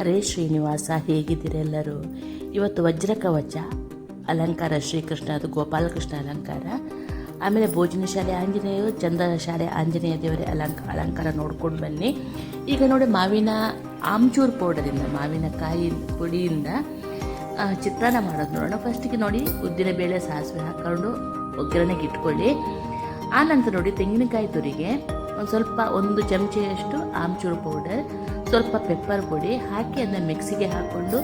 ಹರೇ ಶ್ರೀನಿವಾಸ ಹೇಗಿದ್ದೀರೆಲ್ಲರೂ ಇವತ್ತು ವಜ್ರ ಕವಚ, ಅಲಂಕಾರ, ಶ್ರೀಕೃಷ್ಣ, ಅದು ಗೋಪಾಲಕೃಷ್ಣ ಅಲಂಕಾರ. ಆಮೇಲೆ ಭೋಜನ ಶಾಲೆ ಆಂಜನೇಯರು, ಚಂದನ ಶಾಲೆ ಆಂಜನೇಯ ದೇವರ ಅಲಂಕ, ಅಲಂಕಾರ ನೋಡ್ಕೊಂಡು ಬನ್ನಿ. ಈಗ ನೋಡಿ ಮಾವಿನ ಆಮ್ಚೂರು ಪೌಡರಿಂದ ಮಾವಿನಕಾಯಿ ಪುಡಿಯಿಂದ ಚಿತ್ರಾನ್ನ ಮಾಡೋದು ನೋಡೋಣ. ಫಸ್ಟಿಗೆ ನೋಡಿ ಉದ್ದಿನ ಬೇಳೆ ಸಾಸಿವೆ ಹಾಕ್ಕೊಂಡು ಒಗ್ಗರಣೆಗೆ ಇಟ್ಕೊಳ್ಳಿ. ಆ ನಂತರ ನೋಡಿ ತೆಂಗಿನಕಾಯಿ ತುರಿಗೆ ಒಂದು ಸ್ವಲ್ಪ ಒಂದು ಚಮಚೆಯಷ್ಟು ಆಮ್ಚೂರು ಪೌಡರ್ ಸ್ವಲ್ಪ ಪೆಪ್ಪರ್ ಪುಡಿ ಹಾಕಿ ಅದನ್ನು ಮಿಕ್ಸಿಗೆ ಹಾಕ್ಕೊಂಡು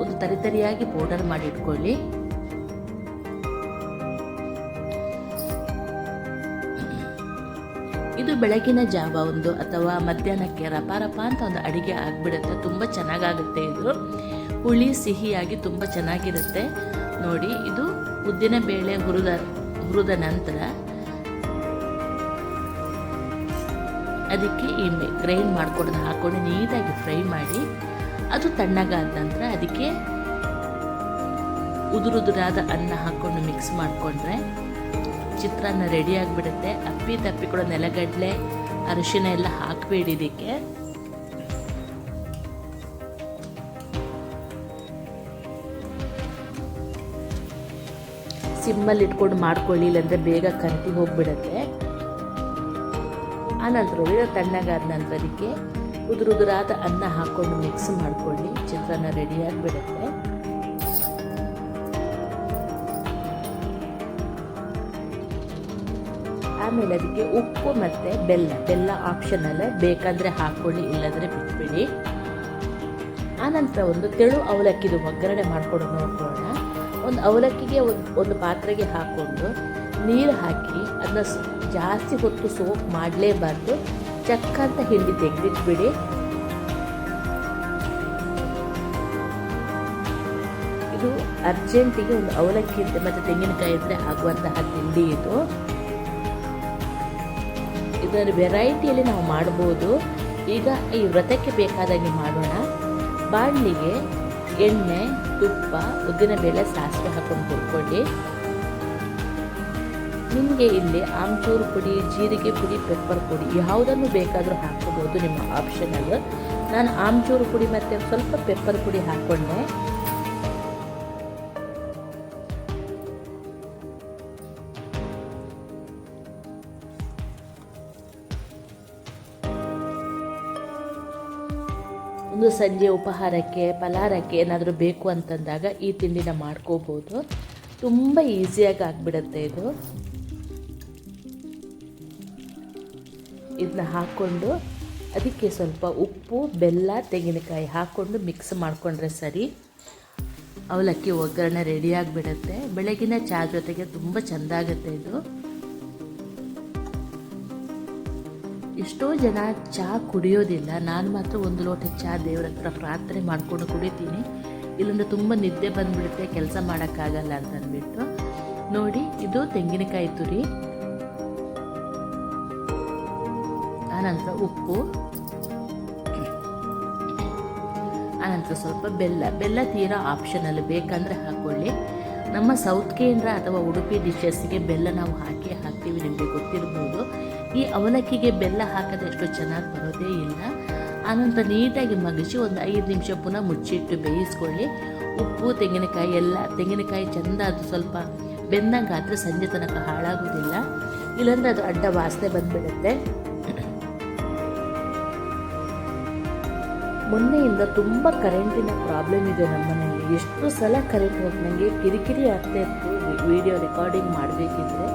ಒಂದು ತರಿತರಿಯಾಗಿ ಪೌಡರ್ ಮಾಡಿ ಇಟ್ಕೊಳ್ಳಿ. ಇದು ಬೆಳಗಿನ ಜಾವ ಒಂದು ಅಥವಾ ಮಧ್ಯಾಹ್ನಕ್ಕೆ ರಪಾರಪ ರಪ ಅಂತ ಒಂದು ಅಡಿಗೆ ಆಗಿಬಿಡುತ್ತೆ, ತುಂಬ ಚೆನ್ನಾಗಾಗುತ್ತೆ ಇದು. ಹುಳಿ ಸಿಹಿಯಾಗಿ ತುಂಬ ಚೆನ್ನಾಗಿರುತ್ತೆ. ನೋಡಿ, ಇದು ಉದ್ದಿನ ಬೇಳೆ ಹುರಿದ ಹುರಿದ ನಂತರ ಅದಕ್ಕೆ ಈ ಗ್ರೈಂಡ್ ಮಾಡ್ಕೊಂಡು ಹಾಕ್ಕೊಂಡು ನೀಟಾಗಿ ಫ್ರೈ ಮಾಡಿ ಅದು ತಣ್ಣಗಾದ ನಂತರ ಅದಕ್ಕೆ ಉದುರುದುರಾದ ಅನ್ನ ಹಾಕ್ಕೊಂಡು ಮಿಕ್ಸ್ ಮಾಡಿಕೊಂಡ್ರೆ ಚಿತ್ರಾನ್ನ ರೆಡಿ ಆಗಿಬಿಡುತ್ತೆ. ಅಪ್ಪಿ ತಪ್ಪಿ ಕೂಡ ನೆಲಗಡಲೆ, ಅರಿಶಿನ ಎಲ್ಲ ಹಾಕಬೇಡಿ ಇದಕ್ಕೆ. ಸಿಮ್ಮಲ್ಲಿ ಇಟ್ಕೊಂಡು ಮಾಡ್ಕೊಳ್ಳಿ ಇಲ್ಲಾಂದ್ರೆ ಬೇಗ ಕಂಟಿ ಹೋಗ್ಬಿಡತ್ತೆ. ಆ ನಂತರ ಉಳಿದ ತಣ್ಣಗಾದ ನಂತರ ಅದಕ್ಕೆ ಉದುರುದುರಾದ ಅನ್ನ ಹಾಕ್ಕೊಂಡು ಮಿಕ್ಸ್ ಮಾಡ್ಕೊಳ್ಳಿ. ಚಿತ್ರಾನ್ನ ರೆಡಿ ಆಗಿಬಿಡುತ್ತೆ. ಆಮೇಲೆ ಅದಕ್ಕೆ ಉಪ್ಪು ಮತ್ತು ಬೆಲ್ಲ. ಬೆಲ್ಲ ಆಪ್ಷನಲ್ ಬೇಕಂದರೆ ಹಾಕ್ಕೊಳ್ಳಿ ಇಲ್ಲಾಂದರೆ ಬಿಟ್ಬಿಡಿ. ಆನಂತರ ಒಂದು ತೆಳು ಅವಲಕ್ಕಿದು ಒಗ್ಗರಣೆ ಮಾಡ್ಕೊಂಡು ನೋಡ್ಕೊಳ್ಳೋಣ. ಒಂದು ಅವಲಕ್ಕಿಗೆ ಒಂದು ಒಂದು ಪಾತ್ರೆಗೆ ಹಾಕ್ಕೊಂಡು ನೀರು ಹಾಕಿ ಅದನ್ನ ಜಾಸ್ತಿ ಹೊತ್ತು ಸೋಪ್ ಮಾಡಲೇಬಾರ್ದು. ಚಕ್ಕ ಅಂತ ಹಿಂಡಿ ತೆಗೆದಿಟ್ಬಿಡಿ. ಇದು ಅರ್ಜೆಂಟಿಗೆ ಒಂದು ಅವಲಕ್ಕಿ ಇದ್ದರೆ ಮತ್ತು ತೆಂಗಿನಕಾಯಿ ಇದ್ದರೆ ಆಗುವಂತಹ ತಿಂಡಿ ಇದು. ಇದರ ವೆರೈಟಿಯಲ್ಲಿ ನಾವು ಮಾಡ್ಬೋದು. ಈಗ ಈ ವ್ರತಕ್ಕೆ ಬೇಕಾದಾಗೆ ಮಾಡೋಣ. ಬಾಣಲಿಗೆ ಎಣ್ಣೆ, ತುಪ್ಪ, ಉದ್ದಿನಬೇಳೆ, ಸಾಸಿವೆ ಹಾಕೊಂಡು ಹುರ್ಕೊಳ್ಳಿ. ನಿಮಗೆ ಇಲ್ಲಿ ಆಮ್ಚೂರು ಪುಡಿ, ಜೀರಿಗೆ ಪುಡಿ ಪೆಪ್ಪರ್ ಪುಡಿ ಯಾವುದನ್ನು ಬೇಕಾದರೂ ಹಾಕೋಬೋದು ನಿಮ್ಮ ಆಪ್ಷನಲ್ ನಾನು ಆಮ್ಚೂರು ಪುಡಿ ಮತ್ತು ಸ್ವಲ್ಪ ಪೆಪ್ಪರ್ ಪುಡಿ ಹಾಕ್ಕೊಂಡೆ. ಒಂದು ಸಂಜೆ ಉಪಹಾರಕ್ಕೆ ಫಲಹಾರಕ್ಕೆ ಏನಾದರೂ ಬೇಕು ಅಂತಂದಾಗ ಈ ತಿಂಡಿನ ಮಾಡ್ಕೋಬೋದು. ತುಂಬ ಈಸಿಯಾಗಿ ಆಗಿಬಿಡುತ್ತೆ ಇದು. ಇದನ್ನ ಹಾಕ್ಕೊಂಡು ಅದಕ್ಕೆ ಸ್ವಲ್ಪ ಉಪ್ಪು, ಬೆಲ್ಲ, ತೆಂಗಿನಕಾಯಿ ಹಾಕ್ಕೊಂಡು ಮಿಕ್ಸ್ ಮಾಡಿಕೊಂಡ್ರೆ ಸರಿ. ಅವಲಕ್ಕಿ ಒಗ್ಗರಣೆ ರೆಡಿ ಆಗಿಬಿಡುತ್ತೆ. ಬೆಳಗಿನ ಚಹಾ ಜೊತೆಗೆ ತುಂಬ ಚೆಂದ ಆಗುತ್ತೆ ಇದು. ಎಷ್ಟೋ ಜನ ಚಹಾ ಕುಡಿಯೋದಿಲ್ಲ. ನಾನು ಮಾತ್ರ ಒಂದು ಲೋಟ ಚಹಾ ದೇವ್ರ ಹತ್ರ ಪ್ರಾರ್ಥನೆ ಮಾಡಿಕೊಂಡು ಕುಡಿತೀನಿ. ಇಲ್ಲಂದ್ರೆ ತುಂಬ ನಿದ್ದೆ ಬಂದುಬಿಡುತ್ತೆ. ಕೆಲಸ ಮಾಡೋಕ್ಕಾಗಲ್ಲ ಅಂತ ಅಂದ್ಬಿಟ್ಟು ನೋಡಿ, ಇದು ತೆಂಗಿನಕಾಯಿ ತುರಿ. ಆನಂತರ ಉಪ್ಪು. ಆನಂತರ ಸ್ವಲ್ಪ ಬೆಲ್ಲ. ಬೆಲ್ಲ ತೀರಾ ಆಪ್ಷನಲ್ ಬೇಕಂದರೆ ಹಾಕ್ಕೊಳ್ಳಿ ನಮ್ಮ ಸೌತ್ ಕೇಂದ್ರ ಅಥವಾ ಉಡುಪಿ ಡಿಶಸ್ಗೆ ಬೆಲ್ಲ ನಾವು ಹಾಕಿ ಹಾಕ್ತೀವಿ. ನಿಮಗೆ ಗೊತ್ತಿರ್ಬೋದು. ಈ ಅವಲಕ್ಕಿಗೆ ಬೆಲ್ಲ ಹಾಕದೆ ಅಷ್ಟು ಚೆನ್ನಾಗಿ ಬರೋದೇ ಇಲ್ಲ. ಆನಂತರ ನೀಟಾಗಿ ಮಗಿಸಿ ಒಂದು ಐದು ನಿಮಿಷ ಪುನಃ ಮುಚ್ಚಿಟ್ಟು ಬೇಯಿಸ್ಕೊಳ್ಳಿ. ಉಪ್ಪು, ತೆಂಗಿನಕಾಯಿ ಎಲ್ಲ, ತೆಂಗಿನಕಾಯಿ ಚೆಂದ ಅದು ಸ್ವಲ್ಪ ಬೆಂದಂಗೆ ಆದರೆ ಸಂಜೆ ತನಕ ಹಾಳಾಗೋದಿಲ್ಲ ಇಲ್ಲಾಂದರೆ ಅದು ಅಡ್ಡ ವಾಸನೆ ಬಂದ್ಬಿಡುತ್ತೆ. ಮೊನ್ನೆಯಿಂದ ತುಂಬ ಕರೆಂಟಿನ ಪ್ರಾಬ್ಲಮ್ ಇದೆ ನಮ್ಮ ಎಷ್ಟು ಸಲ ಕರೆಂಟ್ ಹೋಗಿ ನನಗೆ ಕಿರಿಕಿರಿ ಆಗ್ತಾ ಇತ್ತು. ವಿಡಿಯೋ ರೆಕಾರ್ಡಿಂಗ್ ಮಾಡಬೇಕಿದ್ರೆ.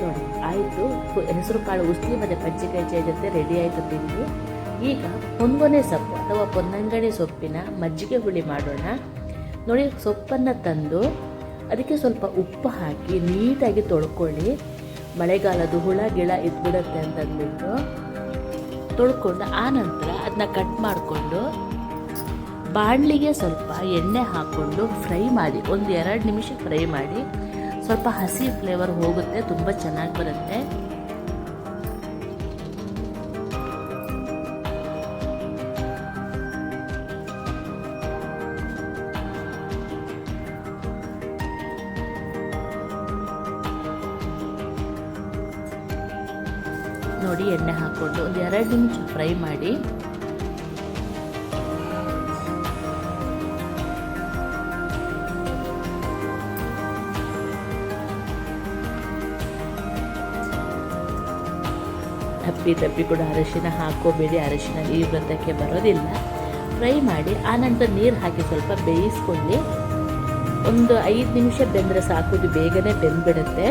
ನೋಡಿ, ಆಯಿತು. ಹೆಸರು ಕಾಳು ಉಸ್ಲಿ ಮತ್ತು ಪಂಚಕಾಯಿ ಚೈ ಜೊತೆ ರೆಡಿ ಆಯಿತು ತಿಂಡಿ ಈಗ ಹೊಂಗೊನೆ ಸೊಪ್ಪು ಅಥವಾ ಪೊನ್ನಂಗಡಿ ಸೊಪ್ಪಿನ ಮಜ್ಜಿಗೆ ಹುಳಿ ಮಾಡೋಣ. ನೋಡಿ, ಸೊಪ್ಪನ್ನು ತಂದು ಅದಕ್ಕೆ ಸ್ವಲ್ಪ ಉಪ್ಪು ಹಾಕಿ ನೀಟಾಗಿ ತೊಳ್ಕೊಳ್ಳಿ. ಮಳೆಗಾಲದ ಹುಳ, ಗಿಳ ಇದ್ಬಿಡುತ್ತೆ ಅಂತಂದ್ಬಿಟ್ಟು ತೊಳ್ಕೊಂಡು ಆ ನಂತರ ಅದನ್ನ ಕಟ್ ಮಾಡಿಕೊಂಡು ಬಾಣಲಿಗೆ ಸ್ವಲ್ಪ ಎಣ್ಣೆ ಹಾಕ್ಕೊಂಡು ಫ್ರೈ ಮಾಡಿ, ಒಂದು ಎರಡು ನಿಮಿಷ ಫ್ರೈ ಮಾಡಿ, ಸ್ವಲ್ಪ ಹಸಿ ಫ್ಲೇವರ್ ಹೋಗುತ್ತೆ, ತುಂಬ ಚೆನ್ನಾಗಿ ಬರುತ್ತೆ. ನೋಡಿ, ಎಣ್ಣೆ ಹಾಕ್ಕೊಂಡು ಒಂದು ಎರಡು ನಿಮಿಷ ಫ್ರೈ ಮಾಡಿ. ಅಪ್ಪಿ ತಪ್ಪಿ ಕೂಡ ಅರಶಿನ ಹಾಕೋಬೇಡಿ, ಅರಶಿನ ಈ ವ್ರತಕ್ಕೆ ಬರೋದಿಲ್ಲ. ಫ್ರೈ ಮಾಡಿ ಆನಂತರ ನೀರು ಹಾಕಿ ಸ್ವಲ್ಪ ಬೇಯಿಸ್ಕೊಳ್ಳಿ. ಒಂದು ಐದು ನಿಮಿಷ ಬೆಂದರೆ ಸಾಕು, ಇದು ಬೇಗನೆ ಬೆಂದ್ಬಿಡುತ್ತೆ.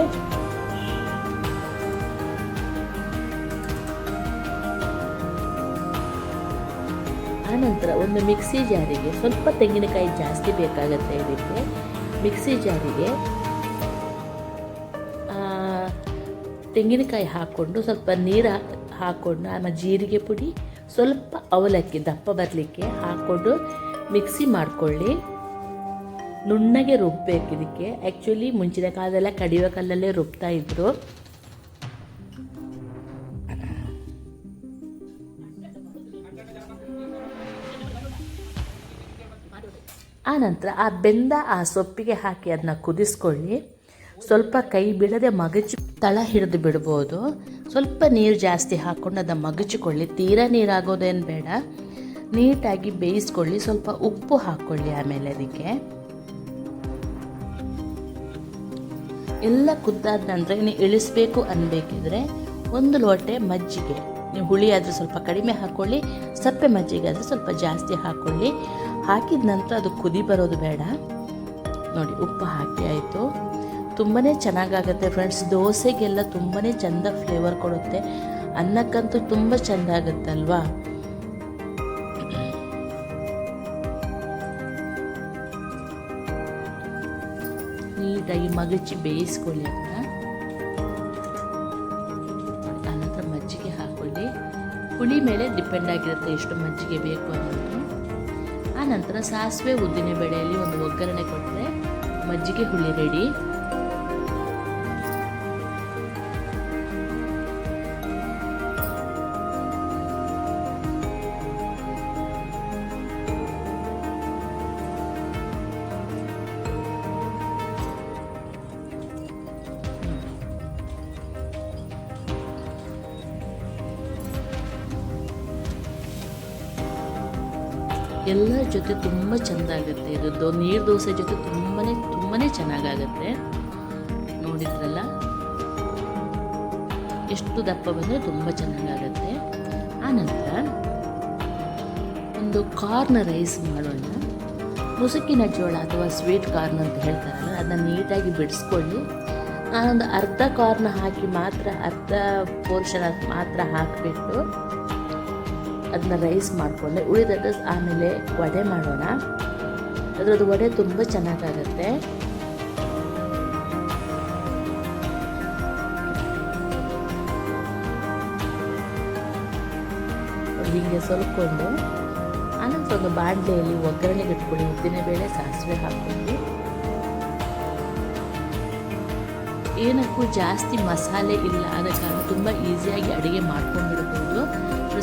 ಆನಂತರ ಒಂದು ಮಿಕ್ಸಿ ಜಾರಿಗೆ ಸ್ವಲ್ಪ ತೆಂಗಿನಕಾಯಿ ಜಾಸ್ತಿ ಬೇಕಾಗುತ್ತೆ ಇದಕ್ಕೆ. ಮಿಕ್ಸಿ ಜಾರಿಗೆ ತೆಂಗಿನಕಾಯಿ ಹಾಕ್ಕೊಂಡು ಸ್ವಲ್ಪ ನೀರು ಹಾಕ್ಕೊಂಡು ಆಮೇಲೆ ಜೀರಿಗೆ ಪುಡಿ ಸ್ವಲ್ಪ ಅವಲಕ್ಕಿ, ದಪ್ಪ ಬರಲಿಕ್ಕೆ ಹಾಕ್ಕೊಂಡು ಮಿಕ್ಸಿ ಮಾಡಿಕೊಳ್ಳಿ. ನುಣ್ಣಗೆ ರುಬ್ಬಬೇಕು ಇದಕ್ಕೆ. ಆ್ಯಕ್ಚುಲಿ ಮುಂಚಿನ ಕಾಲದೆಲ್ಲ ಕಡಿಯೋ ಕಲ್ಲಲ್ಲೇ ರುಬ್ತಾ ಇದ್ರು. ಆನಂತರ ಆ ಬೆಂದ ಆ ಸೊಪ್ಪಿಗೆ ಹಾಕಿ ಅದನ್ನ ಕುದಿಸ್ಕೊಳ್ಳಿ. ಸ್ವಲ್ಪ ಕೈ ಬಿಡದೆ ಮಗಚಿ ತಳ ಹಿಡಿದು ಬಿಡ್ಬೋದು. ಸ್ವಲ್ಪ ನೀರು ಜಾಸ್ತಿ ಹಾಕ್ಕೊಂಡು ಅದನ್ನು ಮಗಚಿಕೊಳ್ಳಿ ತೀರಾ ನೀರಾಗೋದೇನು ಬೇಡ. ನೀಟಾಗಿ ಬೇಯಿಸ್ಕೊಳ್ಳಿ. ಸ್ವಲ್ಪ ಉಪ್ಪು ಹಾಕ್ಕೊಳ್ಳಿ ಆಮೇಲೆ ಅದಕ್ಕೆ. ಎಲ್ಲ ಕುದ್ದಾದ ನಂತರ ಇನ್ನು ಇಳಿಸ್ಬೇಕು ಅನ್ಬೇಕಿದ್ರೆ ಒಂದು ಲೋಟೆ ಮಜ್ಜಿಗೆ. ನೀವು ಹುಳಿ ಆದರೆ ಸ್ವಲ್ಪ ಕಡಿಮೆ ಹಾಕ್ಕೊಳ್ಳಿ ಸಪ್ಪೆ ಮಜ್ಜಿಗೆ ಆದರೆ ಸ್ವಲ್ಪ ಜಾಸ್ತಿ ಹಾಕ್ಕೊಳ್ಳಿ ಹಾಕಿದ ನಂತರ ಅದು ಕುದಿ ಬರೋದು ಬೇಡ. ನೋಡಿ, ಉಪ್ಪು ಹಾಕಿ ಆಯಿತು. ತುಂಬಾ ಚೆನ್ನಾಗಾಗುತ್ತೆ ಫ್ರೆಂಡ್ಸ್ ದೋಸೆಗೆಲ್ಲ ತುಂಬಾ ಚೆಂದ ಫ್ಲೇವರ್ ಕೊಡುತ್ತೆ. ಅನ್ನಕ್ಕಂತೂ ತುಂಬ ಚೆಂದ ಆಗುತ್ತಲ್ವಾ ನೀಟಾಗಿ ಮಗಚಿ ಬೇಯಿಸ್ಕೊಳ್ಳಿ ಆನಂತರ ಮಜ್ಜಿಗೆ ಹಾಕೊಳ್ಳಿ. ಹುಳಿ ಮೇಲೆ ಡಿಪೆಂಡ್ ಆಗಿರುತ್ತೆ ಎಷ್ಟು ಮಜ್ಜಿಗೆ ಬೇಕು ಅನ್ನೋದು. ಆನಂತರ ಸಾಸಿವೆ ಉದ್ದಿನ ಬೆಳೆಯಲ್ಲಿ ಒಂದು ಒಗ್ಗರಣೆ ಕೊಟ್ಟರೆ ಮಜ್ಜಿಗೆ ಹುಳಿ ರೆಡಿ ತುಂಬ ಚೆಂದ ಆಗುತ್ತೆ ಇದು ನೀರು ದೋಸೆ ಜೊತೆ ತುಂಬಾ ತುಂಬಾ ಚೆನ್ನಾಗಾಗುತ್ತೆ. ನೋಡಿದ್ರಲ್ಲ? ಎಷ್ಟು ದಪ್ಪ ಬಂದರೆ ತುಂಬ ಚೆನ್ನಾಗಾಗುತ್ತೆ. ಆನಂತರ ಒಂದು ಕಾರ್ನ ರೈಸ್ ಮಾಡೋಣ. ಮುಸುಕಿನ ಜೋಳ ಅಥವಾ ಸ್ವೀಟ್ ಕಾರ್ನ್ ಅಂತ ಹೇಳ್ತಾರಲ್ಲ, ಅದನ್ನ ನೀಟಾಗಿ ಬಿಡಿಸ್ಕೊಂಡು ನಾನೊಂದು ಅರ್ಧ ಕಾರ್ನ ಹಾಕಿ ಮಾತ್ರ, ಅರ್ಧ ಪೋರ್ಷನ್ ಮಾತ್ರ ಹಾಕಿಬಿಟ್ಟು ಅದನ್ನ ರೈಸ್ ಮಾಡಿಕೊಂಡೆ. ಉಳಿದದ್ದು ಆಮೇಲೆ ವಡೆ ಮಾಡೋಣ. ಅದರದ್ದು ವಡೆ ತುಂಬ ಚೆನ್ನಾಗಾಗತ್ತೆ. ಹೀಗೆ ಸ್ವಲ್ಪಕೊಂಡು ಆನಂತರ ಒಂದು ಬಾಣಲೆಯಲ್ಲಿ ಒಗ್ಗರಣೆಗೆ ಇಟ್ಕೊಳ್ಳಿ ಉದ್ದಿನಬೇಳೆ ಸಾಸಿವೆ ಹಾಕ್ಕೊಂಡು. ಏನಕ್ಕೂ ಜಾಸ್ತಿ ಮಸಾಲೆ ಇಲ್ಲ ಆದ ಕಾರಣ ತುಂಬ ಈಸಿಯಾಗಿ ಅಡುಗೆ ಮಾಡ್ಕೊಂಡ್ಬಿಡ್ಬೋದು.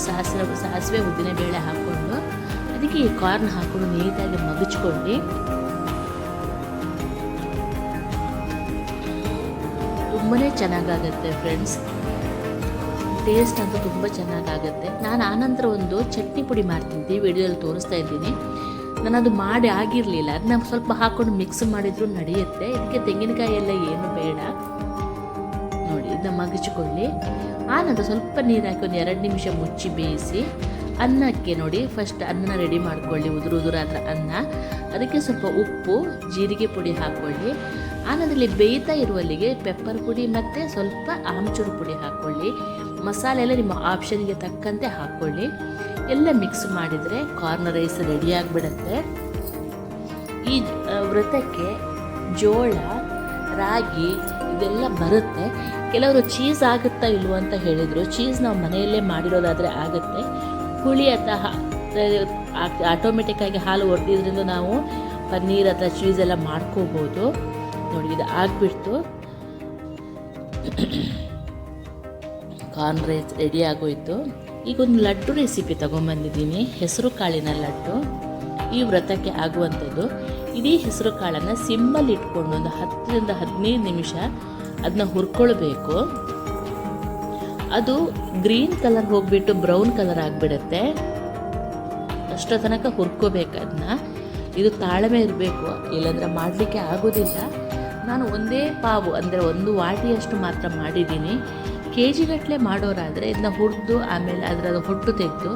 ಸಾಸಿವೆ ಸಾಸಿವೆ ಉದ್ದಿನಬೇಳೆ ಹಾಕ್ಕೊಂಡು ಅದಕ್ಕೆ ಈ ಕಾರ್ನ್ ಹಾಕೊಂಡು ನೀಟಾಗಿ ಮಗಚ್ಕೊಂಡು ತುಂಬನೇ ಚೆನ್ನಾಗಾಗುತ್ತೆ ಫ್ರೆಂಡ್ಸ್ ಟೇಸ್ಟ್ ಅಂತೂ ತುಂಬ ಚೆನ್ನಾಗಾಗುತ್ತೆ. ನಾನು ಆನಂತರ ಒಂದು ಚಟ್ನಿ ಪುಡಿ ಮಾಡ್ತಿದ್ದೆ ವಿಡಿಯೋದಲ್ಲಿ ತೋರಿಸ್ತಾ ಇದ್ದೀನಿ. ನಾನು ಅದು ಮಾಡಿ ಆಗಿರಲಿಲ್ಲ ಅದನ್ನ ಸ್ವಲ್ಪ ಹಾಕ್ಕೊಂಡು ಮಿಕ್ಸ್ ಮಾಡಿದ್ರು ನಡೆಯುತ್ತೆ. ಇದಕ್ಕೆ ತೆಂಗಿನಕಾಯಿ ಎಲ್ಲ ಏನು ಬೇಡ. ನೋಡಿ, ಇದನ್ನ ಮಗಚಿಕೊಳ್ಳಿ. ಆನಂತರ ಸ್ವಲ್ಪ ನೀರು ಹಾಕಿ ಒಂದು ಎರಡು ನಿಮಿಷ ಮುಚ್ಚಿ ಬೇಯಿಸಿ ಅನ್ನಕ್ಕೆ ನೋಡಿ ಫಸ್ಟ್ ಅನ್ನ ರೆಡಿ ಮಾಡ್ಕೊಳ್ಳಿ, ಉದುರು ಉದುರಾದ ಅನ್ನ. ಅದಕ್ಕೆ ಸ್ವಲ್ಪ ಉಪ್ಪು, ಜೀರಿಗೆ ಪುಡಿ ಹಾಕ್ಕೊಳ್ಳಿ ಆನಂದರಲ್ಲಿ ಬೇಯ್ತಾ ಇರುವಲ್ಲಿಗೆ ಪೆಪ್ಪರ್ ಪುಡಿ ಮತ್ತು ಸ್ವಲ್ಪ ಆಮ್ಚೂರು ಪುಡಿ ಹಾಕ್ಕೊಳ್ಳಿ ಮಸಾಲೆ ಎಲ್ಲ ನಿಮ್ಮ ಆಪ್ಷನ್ಗೆ ತಕ್ಕಂತೆ ಹಾಕ್ಕೊಳ್ಳಿ ಎಲ್ಲ ಮಿಕ್ಸ್ ಮಾಡಿದರೆ ಕಾರ್ನ್ ರೈಸ್ ರೆಡಿ ಆಗಿಬಿಡುತ್ತೆ. ಈ ವ್ರತಕ್ಕೆ ಜೋಳ, ರಾಗಿ ಇದೆಲ್ಲ ಬರುತ್ತೆ. ಕೆಲವರು ಚೀಸ್ ಆಗುತ್ತಾ ಇಲ್ವೋ ಅಂತ ಹೇಳಿದರು. ಚೀಸ್ ನಾವು ಮನೆಯಲ್ಲೇ ಮಾಡಿರೋದಾದರೆ ಆಗುತ್ತೆ. ಹುಳಿ ಅಥವಾ ಆಟೋಮೆಟಿಕ್ಕಾಗಿ ಹಾಲು ಒಡೆದಿದ್ರಿಂದ ನಾವು ಪನ್ನೀರ್ ಅಥವಾ ಚೀಸ್ ಎಲ್ಲ ಮಾಡ್ಕೋಬೋದು. ನೋಡಿ, ಇದು ಆಗಿಬಿಡ್ತು. ಕಾರ್ನ್ ರೈಸ್ ರೆಡಿ ಆಗೋಯ್ತು. ಈಗ ಒಂದು ಲಡ್ಡು ರೆಸಿಪಿ ತೊಗೊಂಬಂದಿದ್ದೀನಿ. ಹೆಸರು ಕಾಳಿನ ಲಡ್ಡು. ಈ ವ್ರತಕ್ಕೆ ಆಗುವಂಥದ್ದು, ಇಡೀ ಹೆಸರು ಕಾಳನ್ನು ಸಿಮ್ಮಲ್ಲಿ ಇಟ್ಕೊಂಡು ಒಂದು ಹತ್ತರಿಂದ ಹದಿನೈದು ನಿಮಿಷ ಅದನ್ನ ಹುರ್ಕೊಳ್ಬೇಕು. ಅದು ಗ್ರೀನ್ ಕಲರ್ ಹೋಗ್ಬಿಟ್ಟು ಬ್ರೌನ್ ಕಲರ್ ಆಗಿಬಿಡುತ್ತೆ. ಅಷ್ಟೋ ತನಕ ಹುರ್ಕೋಬೇಕು ಅದನ್ನ ಇದು ತಾಳ್ಮೆ ಇರಬೇಕು. ಇಲ್ಲಾಂದ್ರೆ ಮಾಡಲಿಕ್ಕೆ ಆಗೋದಿಲ್ಲ. ನಾನು ಒಂದೇ ಪಾವು, ಅಂದರೆ ಒಂದು ವಾಟಿಯಷ್ಟು ಮಾತ್ರ ಮಾಡಿದ್ದೀನಿ. ಕೆ ಜಿಗಟ್ಟಲೆ ಮಾಡೋರಾದರೆ ಇದನ್ನ ಹುರಿದು, ಆಮೇಲೆ ಅದರ ಹೊಟ್ಟು ತೆಗೆದು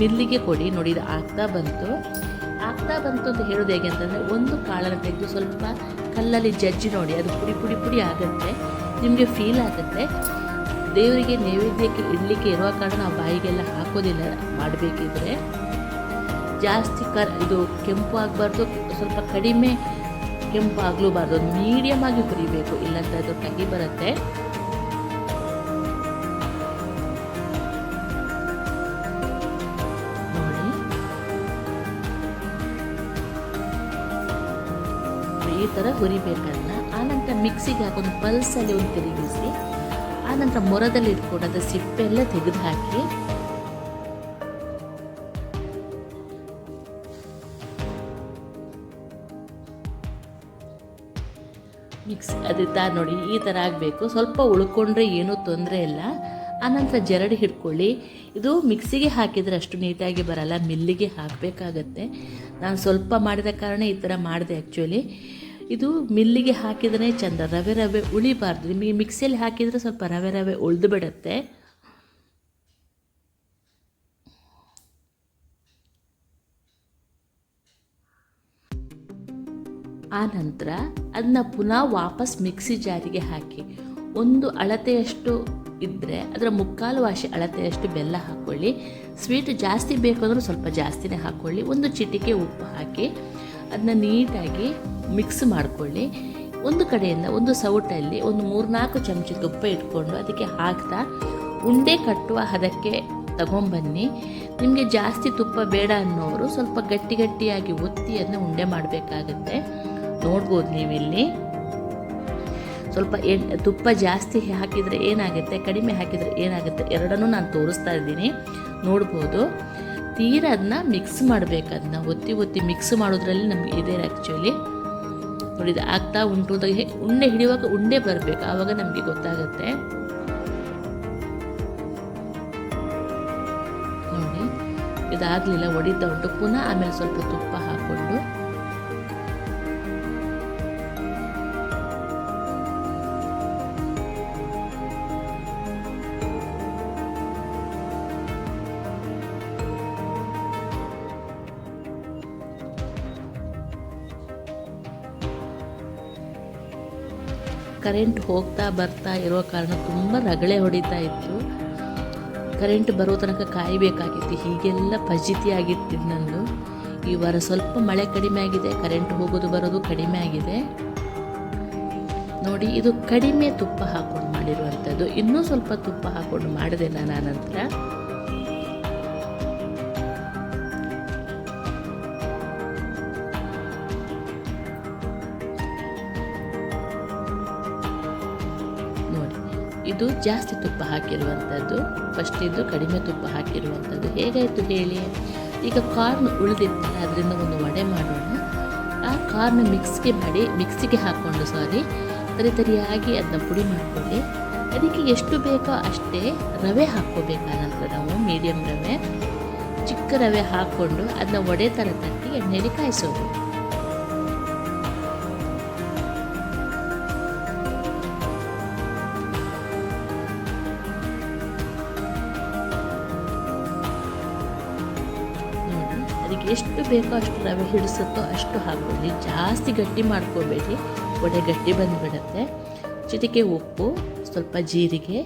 ನಿಲ್ಲಿಗೆ ಕೊಡಿ. ನೋಡಿ, ಇದು ಆಗ್ತಾ ಬಂತು. ಆಗ್ತಾ ಬಂತು ಅಂತ ಹೇಳೋದು ಹೇಗೆ ಅಂತಂದರೆ, ಒಂದು ಕಾಳನ್ನು ತೆಗೆದು ಸ್ವಲ್ಪ ಕಲ್ಲಲ್ಲಿ ಜಜ್ಜಿ ನೋಡಿ, ಅದು ಪುಡಿ ಪುಡಿ ಪುಡಿ ಆಗುತ್ತೆ. ನಿಮಗೆ ಫೀಲ್ ಆಗುತ್ತೆ. ದೇವರಿಗೆ ನೈವೇದ್ಯಕ್ಕೆ ಇಡಲಿಕ್ಕೆ ಇರುವ ಕಾರಣ ನಾವು ಬಾಯಿಗೆಲ್ಲ ಹಾಕೋದಿಲ್ಲ. ಮಾಡಬೇಕಿದ್ರೆ ಜಾಸ್ತಿ ಕರ್, ಇದು ಕೆಂಪು ಆಗಬಾರ್ದು, ಸ್ವಲ್ಪ ಕಡಿಮೆ ಕೆಂಪು ಆಗಲೂಬಾರ್ದು. ಮೀಡಿಯಮ್ ಆಗಿ ಹುರಿಬೇಕು, ಇಲ್ಲಾಂದ್ರೆ ಅದು ಕಹಿ ಬರುತ್ತೆ. ನೋಡಿ. ಈ ಥರ ಹುರಿಬೇಕಲ್ಲ. ಆನಂತರ ಮಿಕ್ಸಿಗೆ ಹಾಕೊಂಡು ಪಲ್ಸಲ್ಲಿ ಒಂದು ತಿರುಗಿಸಿ ಆನಂತರ ಮೊರದಲ್ಲಿ ಇಟ್ಕೊಂಡು ಸಿಪ್ಪೆ ಸಿಪ್ಪೆಲ್ಲ ತೆಗೆದು ಹಾಕಿ ಮಿಕ್ಸ್ ಅದೇ ತಾ ನೋಡಿ, ಈ ಥರ ಆಗಬೇಕು. ಸ್ವಲ್ಪ ಉಳ್ಕೊಂಡ್ರೆ ಏನೂ ತೊಂದರೆ ಇಲ್ಲ. ಆನಂತರ ಜರಡಿ ಹಿಡ್ಕೊಳ್ಳಿ. ಇದು ಮಿಕ್ಸಿಗೆ ಹಾಕಿದರೆ ಅಷ್ಟು ನೀಟಾಗಿ ಬರಲ್ಲ, ಮಿಲ್ಲಿಗೆ ಹಾಕಬೇಕಾಗತ್ತೆ. ನಾನು ಸ್ವಲ್ಪ ಮಾಡಿದ ಕಾರಣ ಈ ಥರ ಮಾಡಿದೆ ಆ್ಯಕ್ಚುಲಿ ಇದು ಮಿಲ್ಲಿಗೆ ಹಾಕಿದ್ರೆ ಚಂದ, ರವೆ ರವೆ ಉಳಿಬಾರ್ದು. ನಿಮಗೆ ಮಿಕ್ಸಿಯಲ್ಲಿ ಹಾಕಿದರೆ ಸ್ವಲ್ಪ ರವೆ ರವೆ ಉಳಿದು ಬಿಡುತ್ತೆ. ಆ ನಂತರ ಅದನ್ನ ಪುನಃ ವಾಪಸ್ ಮಿಕ್ಸಿ ಜಾರಿಗೆ ಹಾಕಿ, ಒಂದು ಅಳತೆಯಷ್ಟು ಇದ್ದರೆ ಅದರ ಮುಕ್ಕಾಲು ವಾಶಿ ಅಳತೆಯಷ್ಟು ಬೆಲ್ಲ ಹಾಕ್ಕೊಳ್ಳಿ ಸ್ವೀಟ್ ಜಾಸ್ತಿ ಬೇಕು ಸ್ವಲ್ಪ ಜಾಸ್ತಿನೇ ಹಾಕ್ಕೊಳ್ಳಿ ಒಂದು ಚಿಟಿಕೆ ಉಪ್ಪು ಹಾಕಿ ಅದನ್ನ ನೀಟಾಗಿ ಮಿಕ್ಸ್ ಮಾಡಿಕೊಳ್ಳಿ. ಒಂದು ಕಡೆಯಿಂದ ಒಂದು ಸೌಟಲ್ಲಿ ಒಂದು ಮೂರ್ನಾಲ್ಕು ಚಮಚ ತುಪ್ಪ ಇಟ್ಕೊಂಡು ಅದಕ್ಕೆ ಹಾಕ್ತಾ ಉಂಡೆ ಕಟ್ಟುವ ಹದಕ್ಕೆ ತಗೊಂಬನ್ನಿ. ನಿಮಗೆ ಜಾಸ್ತಿ ತುಪ್ಪ ಬೇಡ ಅನ್ನೋರು ಸ್ವಲ್ಪ ಗಟ್ಟಿ ಗಟ್ಟಿಯಾಗಿ ಒತ್ತಿ ಅದನ್ನ ಉಂಡೆ ಮಾಡಬೇಕಾಗತ್ತೆ. ನೋಡ್ಬೋದು ನೀವಿಲ್ಲಿ. ಸ್ವಲ್ಪ ಎಣ್ಣೆ ತುಪ್ಪ ಜಾಸ್ತಿ ಹಾಕಿದರೆ ಏನಾಗುತ್ತೆ, ಕಡಿಮೆ ಹಾಕಿದರೆ ಏನಾಗುತ್ತೆ ಎರಡನ್ನೂ ನಾನು ತೋರಿಸ್ತಾ ಇದ್ದೀನಿ. ನೋಡ್ಬೋದು. ತೀರ ಅದನ್ನ ಮಿಕ್ಸ್ ಮಾಡಬೇಕು, ಅದನ್ನ ಒತ್ತಿ ಒತ್ತಿ ಮಿಕ್ಸ್ ಮಾಡೋದ್ರಲ್ಲಿ ನಮಗೆ ಇದೆ ಆ್ಯಕ್ಚುಲಿ. ನೋಡಿ ಇದು ಆಗ್ತಾ ಉಂಟು ಅಂತ ಉಂಡೆ ಹಿಡಿಯುವಾಗ ಉಂಡೆ ಬರಬೇಕು, ಆವಾಗ ನಮಗೆ ಗೊತ್ತಾಗುತ್ತೆ. ನೋಡಿ, ಇದಾಗಲಿಲ್ಲ, ಒಡಿತಾ ಉಂಟು. ಪುನಃ ಆಮೇಲೆ ಸ್ವಲ್ಪ ತುಪ್ಪ ಕರೆಂಟ್ ಹೋಗ್ತಾ ಬರ್ತಾ ಇರೋ ಕಾರಣ ತುಂಬ ರಗಳೆ ಹೊಡಿತಾ ಇತ್ತು. ಕರೆಂಟ್ ಬರೋ ತನಕ ಕಾಯಬೇಕಾಗಿತ್ತು. ಹೀಗೆಲ್ಲ ಫಜಿತಿ ಆಗಿತ್ತು ನಂದು. ಈ ವಾರ ಸ್ವಲ್ಪ ಮಳೆ ಕಡಿಮೆ ಆಗಿದೆ. ಕರೆಂಟ್ ಹೋಗೋದು ಬರೋದು ಕಡಿಮೆ ಆಗಿದೆ. ನೋಡಿ, ಇದು ಕಡಿಮೆ ತುಪ್ಪ ಹಾಕೊಂಡು ಮಾಡಿರುವಂಥದ್ದು ಇನ್ನೂ ಸ್ವಲ್ಪ ತುಪ್ಪ ಹಾಕೊಂಡು ಮಾಡಿದೆ ನಾನು ಆ ಇದು ಜಾಸ್ತಿ ತುಪ್ಪ ಹಾಕಿರುವಂಥದ್ದು ಫಸ್ಟ್ ಇದು ಕಡಿಮೆ ತುಪ್ಪ ಹಾಕಿರುವಂಥದ್ದು ಹೇಗಾಯಿತು ಹೇಳಿ? ಈಗ ಕಾರ್ನ್ ಉಳಿದಿತ್ತಲ್ಲ, ಅದರಿಂದ ಒಂದು ವಡೆ ಮಾಡೋಣ. ಆ ಕಾರ್ನ ಮಿಕ್ಸ್ಗೆ ಮಾಡಿ ಮಿಕ್ಸಿಗೆ ಹಾಕ್ಕೊಂಡು ಸಾರಿ ತರಿ ತರಿಯಾಗಿ ಅದನ್ನ ಪುಡಿ ಮಾಡಿಕೊಳ್ಳಿ. ಅದಕ್ಕೆ ಎಷ್ಟು ಬೇಕೋ ಅಷ್ಟೇ ರವೆ ಹಾಕ್ಕೋಬೇಕು ನಂತರ ನಾವು ಮೀಡಿಯಮ್ ರವೆ. ಚಿಕ್ಕ ರವೆ ಹಾಕ್ಕೊಂಡು ಅದನ್ನ ವಡೆ ಥರ ತಟ್ಟಿ ಎಣ್ಣೆಯಲ್ಲಿ ಕಾಯಿಸೋದು. ಎಷ್ಟು ಬೇಕೋ ಅಷ್ಟು ರವೆ ಹಿಡಿಸುತ್ತೋ ಅಷ್ಟು ಹಾಕೊಳ್ಳಿ ಜಾಸ್ತಿ ಗಟ್ಟಿ ಮಾಡ್ಕೋಬೇಡಿ. ವಡೆ ಗಟ್ಟಿ ಬಂದುಬಿಡುತ್ತೆ. ಜೊತೆಗೆ ಉಪ್ಪು, ಸ್ವಲ್ಪ ಜೀರಿಗೆ.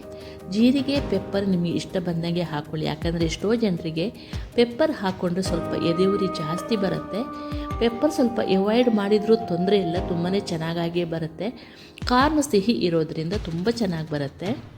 ಜೀರಿಗೆ, ಪೆಪ್ಪರ್ ನಿಮಗೆ ಇಷ್ಟ ಬಂದಂಗೆ ಹಾಕ್ಕೊಳ್ಳಿ ಯಾಕಂದರೆ ಎಷ್ಟೋ ಜನರಿಗೆ ಪೆಪ್ಪರ್ ಹಾಕ್ಕೊಂಡ್ರೆ ಸ್ವಲ್ಪ ಎದೆ ಉರಿ ಜಾಸ್ತಿ ಬರುತ್ತೆ. ಪೆಪ್ಪರ್ ಸ್ವಲ್ಪ ಎವಾಯ್ಡ್ ಮಾಡಿದರೂ ತೊಂದರೆ ಇಲ್ಲ. ತುಂಬಾ ಚೆನ್ನಾಗಾಗಿಯೇ ಬರುತ್ತೆ. ಕಾರ್ನ್ ಸಿಹಿ ಇರೋದರಿಂದ ತುಂಬ ಚೆನ್ನಾಗಿ ಬರುತ್ತೆ.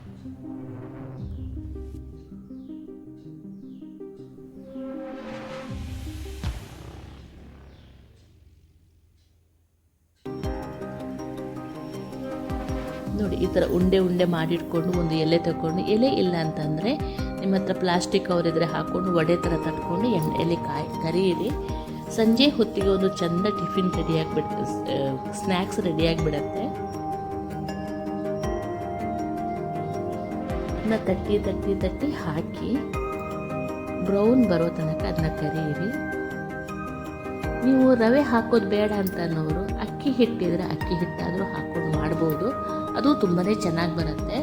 ಉಂಡೆ ಉಂಡೆ ಮಾಡಿಟ್ಕೊಂಡು ಒಂದು ಎಲೆ ತಗೊಂಡು, ಎಲೆ ಇಲ್ಲ ಅಂತಂದರೆ ನಿಮ್ಮ ಹತ್ರ ಪ್ಲಾಸ್ಟಿಕ್ ಅವರಿದ್ರೆ ಹಾಕ್ಕೊಂಡು ವಡೆ ಥರ ತಟ್ಕೊಂಡು ಎಲೆ ಕಾಯಿ ಕರಿಯಿರಿ ಸಂಜೆ ಹೊತ್ತಿಗೆ ಒಂದು ಚೆಂದ ಟಿಫಿನ್ ರೆಡಿಯಾಗಿಬಿಟ್ಟು ಸ್ನ್ಯಾಕ್ಸ್ ರೆಡಿಯಾಗಿಬಿಡತ್ತೆ ಅದನ್ನ ತಟ್ಟಿ ತಟ್ಟಿ ತಟ್ಟಿ ಹಾಕಿ, ಬ್ರೌನ್ ಬರೋ ತನಕ ಅದನ್ನ ಕರಿಯಿರಿ ನೀವು ರವೆ ಹಾಕೋದು ಬೇಡ ಅಂತ ಅನ್ನೋರು, ಅಕ್ಕಿ ಹಿಟ್ಟಿದ್ರೆ ಅಕ್ಕಿ ಹಿಟ್ಟಾದರೂ ಮಾಡ್ಬೋದು ಅದು ತುಂಬಾ ಚೆನ್ನಾಗಿ ಬರುತ್ತೆ.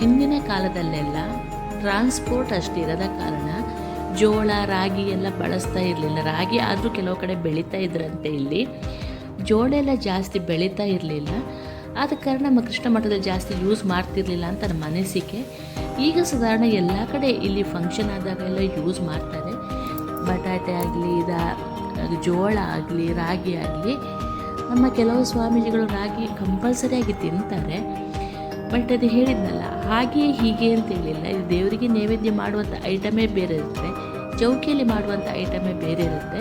ಹಿಂದಿನ ಕಾಲದಲ್ಲೆಲ್ಲ ಟ್ರಾನ್ಸ್ಪೋರ್ಟ್ ಅಷ್ಟಿರದ ಕಾರಣ ಜೋಳ, ರಾಗಿ ಎಲ್ಲ ಬಳಸ್ತಾ ಇರಲಿಲ್ಲ. ರಾಗಿ ಆದರೂ ಕೆಲವು ಕಡೆ ಬೆಳೀತಾ ಇದ್ರಂತೆ ಇಲ್ಲಿ. ಜೋಳ ಎಲ್ಲ ಜಾಸ್ತಿ ಬೆಳೀತಾ ಇರಲಿಲ್ಲ. ಆದ ಕಾರಣ ನಮ್ಮ ಕೃಷ್ಣ ಮಠದಲ್ಲಿ ಜಾಸ್ತಿ ಯೂಸ್ ಮಾಡ್ತಿರ್ಲಿಲ್ಲ ಅಂತ ನಮ್ಮ ಅನಿಸಿಕೆ ಈಗ ಸಾಧಾರಣ ಎಲ್ಲ ಕಡೆ ಇಲ್ಲಿ ಫಂಕ್ಷನ್ ಆದಾಗ ಎಲ್ಲ ಯೂಸ್ ಮಾಡ್ತಾರೆ. ಬಟಾಟೆ ಆಗಲಿ ಇದಾ ಜೋಳ ಆಗಲಿ, ರಾಗಿ ಆಗಲಿ. ನಮ್ಮ ಕೆಲವು ಸ್ವಾಮೀಜಿಗಳು ರಾಗಿ ಕಂಪಲ್ಸರಿಯಾಗಿ ತಿಂತಾರೆ. ಬಟ್ ಅದು ಹೇಳಿದ್ನಲ್ಲ ಹಾಗೆ ಹೀಗೆ ಅಂತ ಹೇಳಿಲ್ಲ. ಇದು ದೇವರಿಗೆ ನೈವೇದ್ಯ ಮಾಡುವಂಥ ಐಟಮೇ ಬೇರೆ ಇರುತ್ತೆ. ಚೌಕಿಯಲ್ಲಿ ಮಾಡುವಂಥ ಐಟಮೇ ಬೇರೆ ಇರುತ್ತೆ.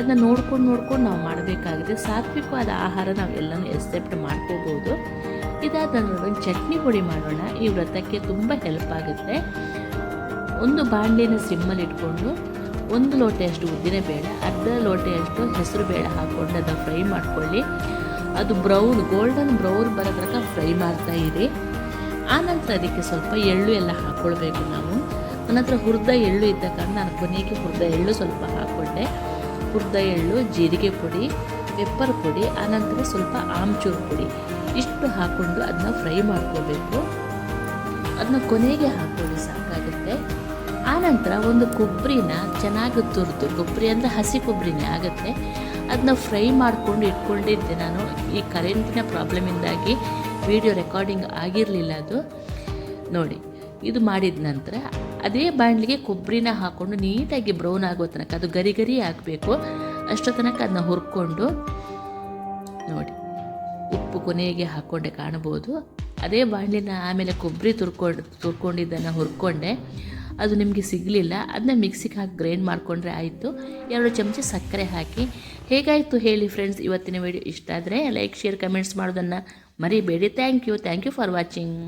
ಅದನ್ನ ನೋಡ್ಕೊಂಡು ನೋಡ್ಕೊಂಡು ನಾವು ಮಾಡಬೇಕಾಗಿದೆ. ಸಾತ್ವಿಕವಾದ ಆಹಾರ ನಾವು ಎಲ್ಲನೂ ಎಕ್ಸೆಪ್ಟ್ ಮಾಡ್ಕೋಬೋದು. ಇದಾದ ನಂತರ ಚಟ್ನಿ ಪುಡಿ ಮಾಡೋಣ. ಈ ವ್ರತಕ್ಕೆ ತುಂಬ ಹೆಲ್ಪ್ ಆಗುತ್ತೆ. ಒಂದು ಬಾಣಲಿನ ಸಿಮ್ಮಲ್ಲಿ ಇಟ್ಕೊಂಡು ಒಂದು ಲೋಟೆಯಷ್ಟು ಉದ್ದಿನಬೇಳೆ ಅರ್ಧ ಲೋಟೆಯಷ್ಟು ಹೆಸರು ಬೇಳೆ ಹಾಕ್ಕೊಂಡು ಅದನ್ನು ಫ್ರೈ ಮಾಡ್ಕೊಳ್ಳಿ. ಅದು ಬ್ರೌನ್ ಗೋಲ್ಡನ್ ಬ್ರೌನ್ ಬರೋ ಫ್ರೈ ಮಾಡ್ತಾ ಇರಿ. ಆನಂತರ ಅದಕ್ಕೆ ಸ್ವಲ್ಪ ಎಳ್ಳು ಎಲ್ಲ ಹಾಕ್ಕೊಳ್ಬೇಕು ನಾವು. ನನ್ನ ಹತ್ರ ಹುರಿದ ಎಳ್ಳು ಇದ್ದ ಕಾರಣ ನಾನು ಕೊನೆಗೆ ಹುರಿದ ಎಳ್ಳು ಸ್ವಲ್ಪ ಹುರಿದ ಎಳ್ಳು, ಜೀರಿಗೆ ಪುಡಿ ಪೆಪ್ಪರ್ ಪುಡಿ, ಆನಂತರ ಸ್ವಲ್ಪ ಆಮ್ಚೂರ್ ಪುಡಿ. ಇಷ್ಟು ಹಾಕ್ಕೊಂಡು ಅದನ್ನ ಫ್ರೈ ಮಾಡ್ಕೋಬೇಕು. ಅದನ್ನ ಕೊನೆಗೆ ಹಾಕೊಳ್ಳಿ ಸಾಕಾಗುತ್ತೆ. ಆನಂತರ ಒಂದು ಕೊಬ್ಬರಿನ ಚೆನ್ನಾಗಿ ತುರಿದು ಕೊಬ್ಬರಿ ಅಂದರೆ ಹಸಿ ಕೊಬ್ಬರಿನೇ ಆಗುತ್ತೆ. ಅದನ್ನ ಫ್ರೈ ಮಾಡಿಕೊಂಡು ಇಟ್ಕೊಂಡಿದ್ದೆ ನಾನು. ಈ ಕರೆಂಟಿನ ಪ್ರಾಬ್ಲಮಿಂದಾಗಿ ವಿಡಿಯೋ ರೆಕಾರ್ಡಿಂಗ್ ಆಗಿರಲಿಲ್ಲ ಅದು. ನೋಡಿ, ಇದು ಮಾಡಿದ ನಂತರ ಅದೇ ಬಾಣಲಿಗೆ ಕೊಬ್ಬರಿನ ಹಾಕ್ಕೊಂಡು ನೀಟಾಗಿ ಬ್ರೌನ್ ಆಗೋ ತನಕ, ಅದು ಗರಿ ಗರಿ ಆಗಬೇಕು. ಅಷ್ಟೋ ತನಕ ಅದನ್ನ ಹುರ್ಕೊಂಡು ನೋಡಿ, ಉಪ್ಪು ಕೊನೆಗೆ ಹಾಕ್ಕೊಂಡೆ ಕಾಣ್ಬೋದು ಅದೇ ಬಾಣಲಿನ ಆಮೇಲೆ ಕೊಬ್ಬರಿ ತುರ್ಕೊಂಡು, ತುರ್ಕೊಂಡಿದ್ದನ್ನು ಹುರ್ಕೊಂಡೆ. ಅದು ನಿಮಗೆ ಸಿಗಲಿಲ್ಲ ಅದನ್ನ ಮಿಕ್ಸಿಗೆ ಹಾಕಿ ಗ್ರೈಂಡ್ ಮಾಡಿಕೊಂಡ್ರೆ ಆಯಿತು. ಎರಡು ಚಮಚ ಸಕ್ಕರೆ ಹಾಕಿ. ಹೇಗಾಯಿತು ಹೇಳಿ ಫ್ರೆಂಡ್ಸ್ ಇವತ್ತಿನ ವಿಡಿಯೋ ಇಷ್ಟ ಆದರೆ ಲೈಕ್ ಶೇರ್ ಕಮೆಂಟ್ಸ್ ಮಾಡೋದನ್ನು ಮರಿಬೇಡಿ. Thank you thank you for watching